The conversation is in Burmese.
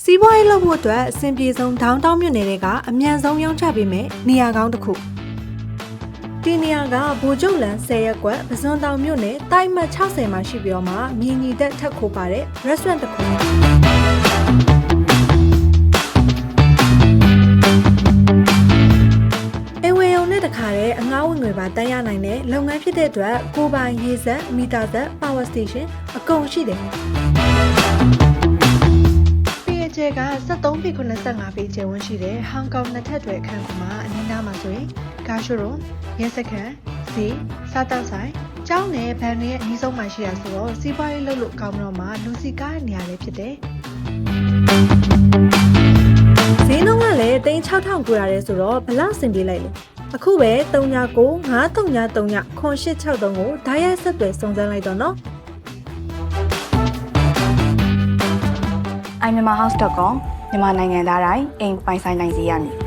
စီးပွားရေးလုပ်ဖို့အတွက်အဆင်ပြေဆုံးဒေါင်းတောင်းမြို့နယ်တွေကအမြန်ဆုံးရောင်းချပေးမယ်နေရာကောင်းတစ်ခုဒီနေရာကဘူကျုံလန်10ရက်ကွက်ပဇွန်တောင်မြို့နယ်တိုက်မှတ်60မှာရှိပြီးတော့မှမြင်းညီသက်ထက်ခိုးပါတဲ့ restaurant တစ်ခုအဝေယုံနဲ့တခါတည်းအငားဝင်ငွေပါတန်းရနိုင်တဲ့လုပ်ငန်းဖြစ်တဲ့အတွက်ကိုပိုင်ရေစက်မီတာစက် power station အကုန်ရှိတယ် ပေကျဲက73ပေ85ပေကျယ်ဝန်းရှိတဲ့ဟောင်ကောင်နှစ်ထပ်တွဲအခန်းမှာအနည်းနားမှာဆိုရင်ကားရှိုရုံရဲစခန်းဈေးစားတောက်ဆိုင်ကျောင်းနဲ့ဗန်တွေရဲ့အနည်းဆုံးမှရှိရဆိုတော့စီးပွားရေးလုပ်လို့ကောင်းတော့မှလူစီကားနေရာလေးဖြစ်တယ်ဈေးနှုန်းကလည်း3900ရဲဆိုတော့ဘလောက်စင်ပြေလိုက်လဲအခုပဲ39 9339 0863ကိုဓာတ်ရိုက်ဆက်သွယ်စုံစမ်းလိုက်တော့နော် iMyanmarHouse.com မြန်မာနိုင်ငံသားတိုင်းအိမ်ပိုင်ဆိုင်နိုင်စေရမည်